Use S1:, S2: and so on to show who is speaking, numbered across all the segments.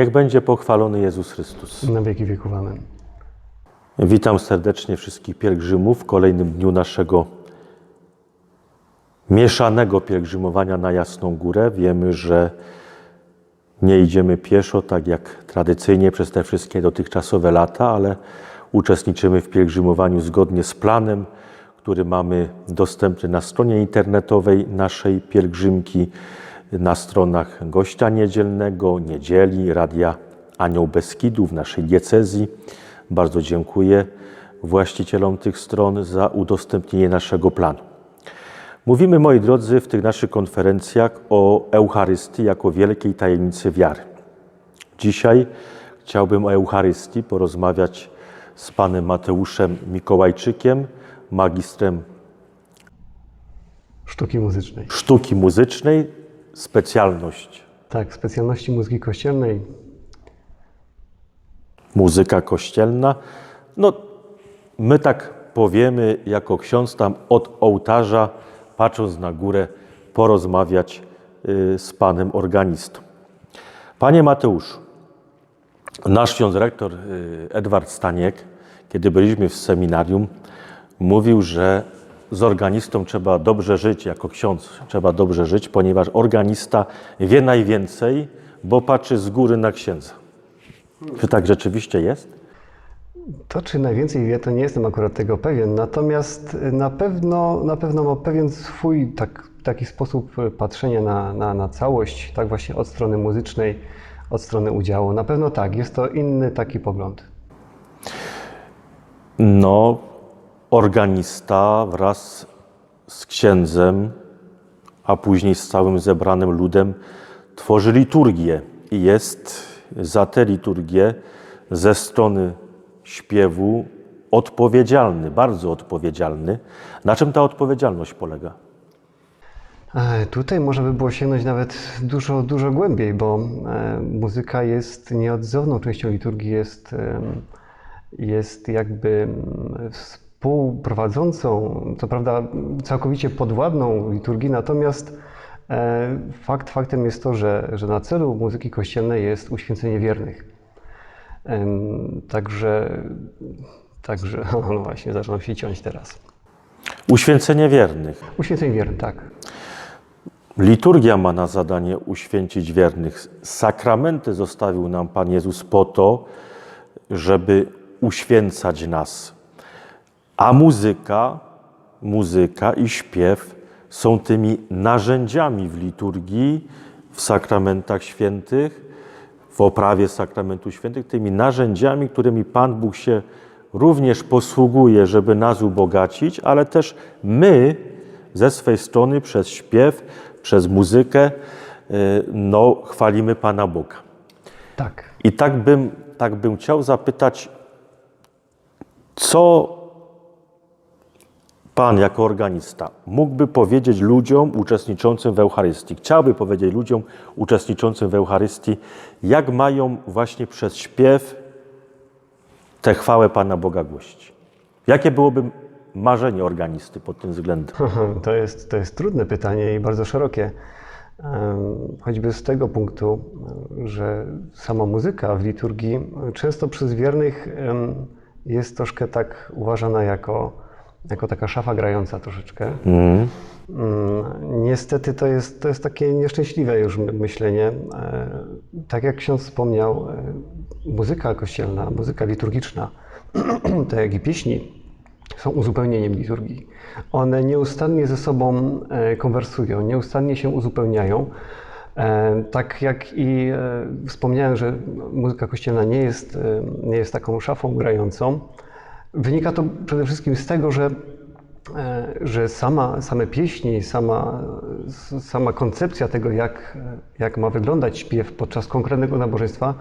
S1: Niech będzie pochwalony Jezus Chrystus.
S2: Na wieki wieków. Amen.
S1: Witam serdecznie wszystkich pielgrzymów w kolejnym dniu naszego mieszanego pielgrzymowania na Jasną Górę. Wiemy, że nie idziemy pieszo, tak jak tradycyjnie przez te wszystkie dotychczasowe lata, ale uczestniczymy w pielgrzymowaniu zgodnie z planem, który mamy dostępny na stronie internetowej naszej pielgrzymki, na stronach Gościa Niedzielnego, Niedzieli, Radia Anioł Beskidu w naszej diecezji. Bardzo dziękuję właścicielom tych stron za udostępnienie naszego planu. Mówimy, moi drodzy, w tych naszych konferencjach o Eucharystii jako wielkiej tajemnicy wiary. Dzisiaj chciałbym o Eucharystii porozmawiać z panem Mateuszem Mikołajczykiem, magistrem
S2: Sztuki muzycznej.
S1: sztuki muzycznej, specjalność
S2: Tak, specjalności muzyki kościelnej.
S1: muzyka kościelna. No, my tak powiemy, jako ksiądz tam od ołtarza, patrząc na górę, porozmawiać y, z panem organistą. Panie Mateuszu, nasz ksiądz rektor y, Edward Staniek, kiedy byliśmy w seminarium, mówił, że z organistą trzeba dobrze żyć, jako ksiądz trzeba dobrze żyć, ponieważ organista wie najwięcej, bo patrzy z góry na księdza. Czy tak rzeczywiście jest?
S2: To, czy najwięcej wie, to nie jestem akurat tego pewien. Natomiast na pewno, na pewno ma pewien swój tak, taki sposób patrzenia na, na, na całość, tak właśnie od strony muzycznej, od strony udziału. Na pewno tak, jest to inny taki pogląd.
S1: No, organista wraz z księdzem, a później z całym zebranym ludem tworzy liturgię i jest za tę liturgię ze strony śpiewu odpowiedzialny, bardzo odpowiedzialny. Na czym ta odpowiedzialność polega?
S2: E, Tutaj można by było sięgnąć nawet dużo, dużo głębiej, bo e, muzyka jest nieodzowną częścią liturgii, jest, jest jakby mm, współprowadzącą, co prawda całkowicie podwładną liturgii, natomiast e, fakt faktem jest to, że, że na celu muzyki kościelnej jest uświęcenie wiernych. Także, także, no właśnie, zaczynam się ciąć teraz.
S1: Uświęcenie wiernych.
S2: Uświęcenie wiernych, tak.
S1: Liturgia ma na zadanie uświęcić wiernych. Sakramenty zostawił nam Pan Jezus po to, żeby uświęcać nas. A muzyka, muzyka i śpiew są tymi narzędziami w liturgii, w sakramentach świętych, w oprawie sakramentu świętych, tymi narzędziami, którymi Pan Bóg się również posługuje, żeby nas ubogacić, ale też my ze swej strony przez śpiew, przez muzykę, y, no, chwalimy Pana Boga.
S2: Tak.
S1: I tak bym, tak bym chciał zapytać, co Pan jako organista mógłby powiedzieć ludziom uczestniczącym w Eucharystii? Chciałby powiedzieć ludziom uczestniczącym w Eucharystii, jak mają właśnie przez śpiew tę chwałę Pana Boga głosić? Jakie byłoby marzenie organisty pod tym względem?
S2: To jest, to jest trudne pytanie i bardzo szerokie. Choćby z tego punktu, że sama muzyka w liturgii często przez wiernych jest troszkę tak uważana jako, jako taka szafa grająca troszeczkę.
S1: Mhm.
S2: Mm, Niestety to jest, to jest takie nieszczęśliwe już my- myślenie. E, Tak jak ksiądz wspomniał, e, muzyka kościelna, muzyka liturgiczna, tak jak i pieśni, są uzupełnieniem liturgii. One nieustannie ze sobą e, konwersują, nieustannie się uzupełniają. Tak jak i wspomniałem, że muzyka kościelna nie jest, nie jest taką szafą grającą, wynika to przede wszystkim z tego, że, e, że sama, same pieśni, sama, sama koncepcja tego, jak, jak ma wyglądać śpiew podczas konkretnego nabożeństwa,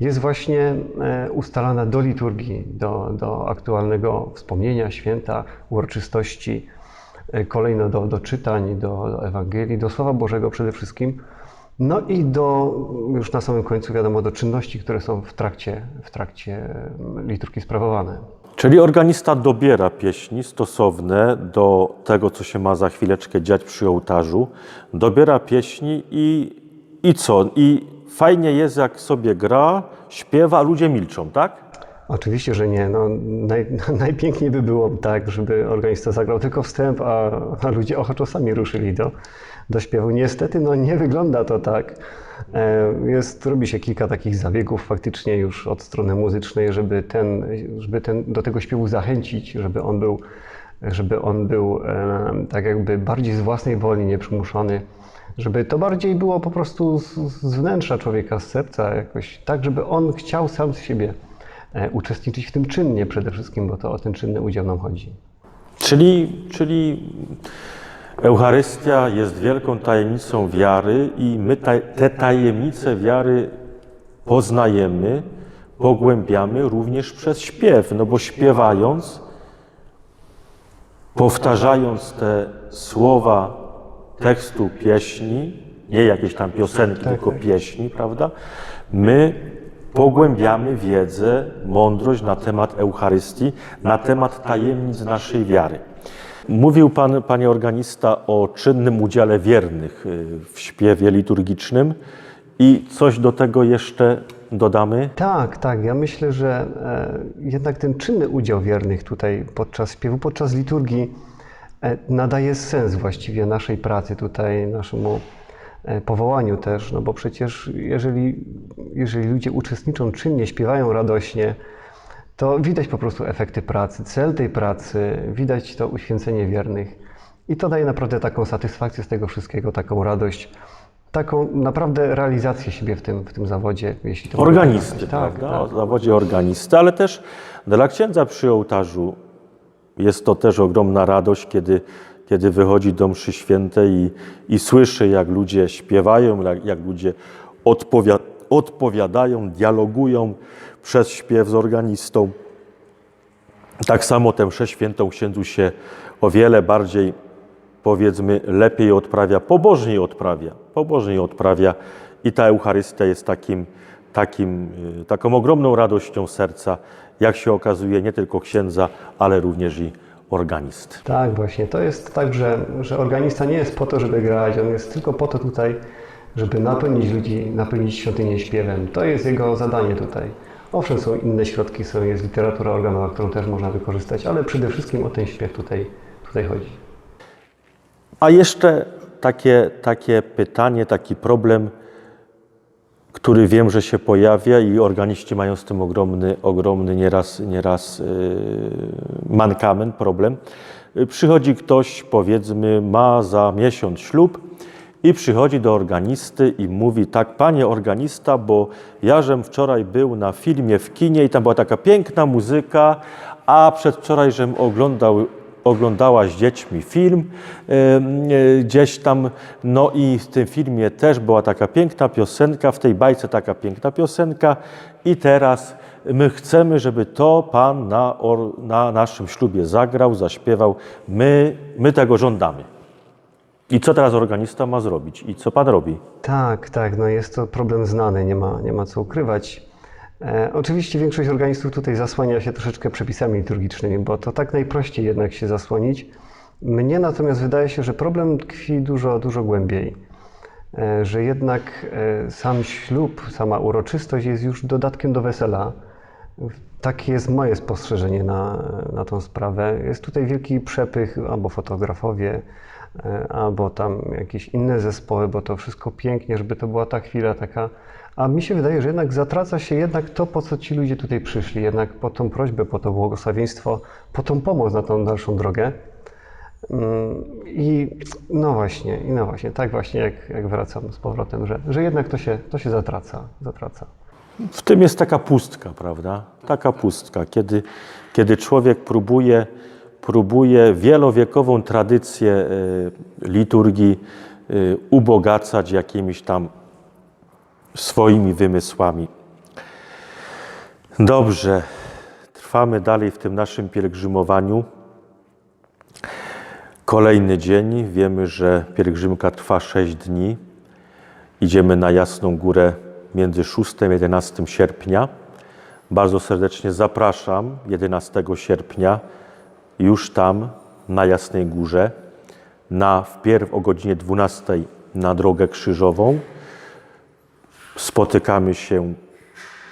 S2: jest właśnie e, ustalana do liturgii, do, do aktualnego wspomnienia święta, uroczystości, e, kolejno do, do czytań, do, do Ewangelii, do Słowa Bożego przede wszystkim. No i do, już na samym końcu wiadomo, do czynności, które są w trakcie, w trakcie liturgii sprawowane.
S1: Czyli organista dobiera pieśni stosowne do tego, co się ma za chwileczkę dziać przy ołtarzu, dobiera pieśni i, i co? I fajnie jest, jak sobie gra, śpiewa, a ludzie milczą, tak?
S2: Oczywiście, że nie. No, naj, najpiękniej by było tak, żeby organista zagrał tylko wstęp, a, a ludzie ochoczo sami ruszyli do, do śpiewu. Niestety no, nie wygląda to tak. E, Jest, robi się kilka takich zabiegów faktycznie już od strony muzycznej, żeby, ten, żeby ten, do tego śpiewu zachęcić, żeby on był, żeby on był e, tak jakby bardziej z własnej woli, nieprzymuszony. Żeby to bardziej było po prostu z, z wnętrza człowieka, z serca jakoś, tak żeby on chciał sam z siebie uczestniczyć w tym czynnie przede wszystkim, bo to o ten czynny udział nam chodzi.
S1: Czyli, czyli Eucharystia jest wielką tajemnicą wiary i my ta, te tajemnice wiary poznajemy, pogłębiamy również przez śpiew, no bo śpiewając, powtarzając te słowa tekstu pieśni, nie jakieś tam piosenki, tylko pieśni, prawda? My pogłębiamy wiedzę, mądrość na temat Eucharystii, na temat tajemnic naszej wiary. Mówił Pan, Panie organista, o czynnym udziale wiernych y, w śpiewie liturgicznym i coś do tego jeszcze dodamy?
S2: Tak, tak. Ja myślę, że e, jednak ten czynny udział wiernych tutaj podczas śpiewu, podczas liturgii e, nadaje sens właściwie naszej pracy tutaj, naszemu powołaniu też, no bo przecież jeżeli, jeżeli ludzie uczestniczą czynnie, śpiewają radośnie, to widać po prostu efekty pracy, cel tej pracy, widać to uświęcenie wiernych. I to daje naprawdę taką satysfakcję z tego wszystkiego, taką radość, taką naprawdę realizację siebie w tym, w tym zawodzie, jeśli to tak
S1: Organisty,
S2: nazwać.
S1: prawda?
S2: Tak,
S1: O zawodzie organisty, ale też dla księdza przy ołtarzu jest to też ogromna radość, kiedy, kiedy wychodzi do mszy świętej i, i słyszy, jak ludzie śpiewają, jak, jak ludzie odpowia, odpowiadają, dialogują przez śpiew z organistą. Tak samo tę mszę świętą księdzu się o wiele bardziej, powiedzmy, lepiej odprawia, pobożniej odprawia, pobożniej odprawia i ta Eucharystia jest takim, takim, y, taką ogromną radością serca, jak się okazuje, nie tylko księdza, ale również i organisty.
S2: Tak, właśnie. To jest tak, że, że organista nie jest po to, żeby grać, on jest tylko po to tutaj, żeby napełnić ludzi, napełnić świątynię śpiewem. To jest jego zadanie tutaj. Owszem, są inne środki, są, jest literatura organowa, którą też można wykorzystać, ale przede wszystkim o ten śpiew tutaj, tutaj chodzi.
S1: A jeszcze takie, takie pytanie, taki problem, który wiem, że się pojawia i organiści mają z tym ogromny, ogromny nieraz, nieraz yy, mankament, problem. Yy, Przychodzi ktoś, powiedzmy, ma za miesiąc ślub i przychodzi do organisty i mówi tak, panie organista, bo ja żem wczoraj był na filmie w kinie i tam była taka piękna muzyka, a przedwczoraj żem oglądał oglądała z dziećmi film e, gdzieś tam, no i w tym filmie też była taka piękna piosenka, w tej bajce taka piękna piosenka i teraz my chcemy, żeby to Pan na, na naszym ślubie zagrał, zaśpiewał, my, my tego żądamy. I co teraz organista ma zrobić? I co Pan robi?
S2: Tak, tak, no jest to problem znany, nie ma, nie ma co ukrywać. E, oczywiście większość organistów tutaj zasłania się troszeczkę przepisami liturgicznymi, bo to tak najprościej jednak się zasłonić. Mnie natomiast wydaje się, że problem tkwi dużo, dużo głębiej. E, że jednak e, sam ślub, sama uroczystość jest już dodatkiem do wesela. Takie jest moje spostrzeżenie na, na tą sprawę. Jest tutaj wielki przepych, albo fotografowie, albo tam jakieś inne zespoły, bo to wszystko pięknie, żeby to była ta chwila taka. A mi się wydaje, że jednak zatraca się jednak to, po co ci ludzie tutaj przyszli, jednak po tą prośbę, po to błogosławieństwo, po tą pomoc na tą dalszą drogę. Mm, I no właśnie, i no właśnie, tak właśnie jak, jak wracam z powrotem, że, że jednak to się, to się zatraca, zatraca.
S1: W tym jest taka pustka, prawda? Taka pustka, kiedy, kiedy człowiek próbuje, próbuje wielowiekową tradycję e, liturgii e, ubogacać jakimiś tam swoimi wymysłami. Dobrze, trwamy dalej w tym naszym pielgrzymowaniu. Kolejny dzień. Wiemy, że pielgrzymka trwa 6 dni. Idziemy na Jasną Górę między 6 a 11 sierpnia. Bardzo serdecznie zapraszam 11 sierpnia już tam na Jasnej Górze na wpierw o godzinie 12 na drogę krzyżową. Spotykamy się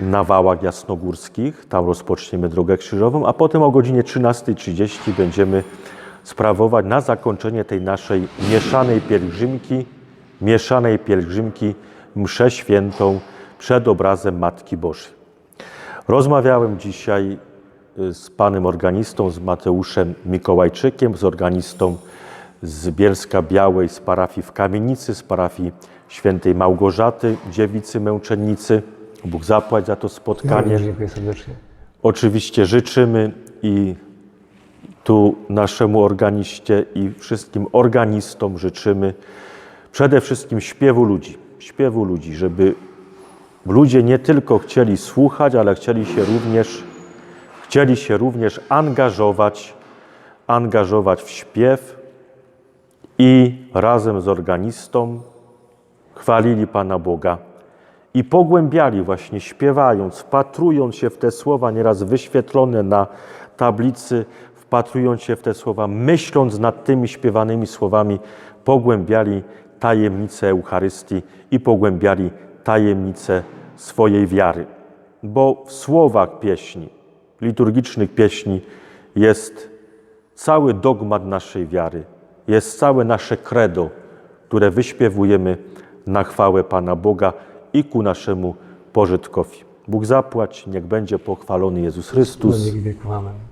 S1: na wałach jasnogórskich, tam rozpoczniemy drogę krzyżową, a potem o godzinie 13.30 będziemy sprawować na zakończenie tej naszej mieszanej pielgrzymki, mieszanej pielgrzymki mszę świętą przed obrazem Matki Bożej. Rozmawiałem dzisiaj y, z panem organistą, z Mateuszem Mikołajczykiem, z organistą z Bielska Białej, z parafii w Kamienicy, z parafii świętej Małgorzaty, dziewicy męczennicy. Bóg zapłać za to spotkanie.
S2: Dziękuję serdecznie.
S1: Oczywiście życzymy i tu naszemu organiście i wszystkim organistom życzymy przede wszystkim śpiewu ludzi. Śpiewu ludzi, żeby ludzie nie tylko chcieli słuchać, ale chcieli się również, chcieli się również angażować, angażować w śpiew i razem z organistą chwalili Pana Boga i pogłębiali właśnie śpiewając, wpatrując się w te słowa nieraz wyświetlone na tablicy, wpatrując się w te słowa, myśląc nad tymi śpiewanymi słowami, pogłębiali tajemnicę Eucharystii i pogłębiali tajemnicę swojej wiary. Bo w słowach pieśni, liturgicznych pieśni jest cały dogmat naszej wiary, jest całe nasze credo, które wyśpiewujemy na chwałę Pana Boga i ku naszemu pożytkowi. Bóg zapłać, niech będzie pochwalony Jezus Chrystus.
S2: Amen.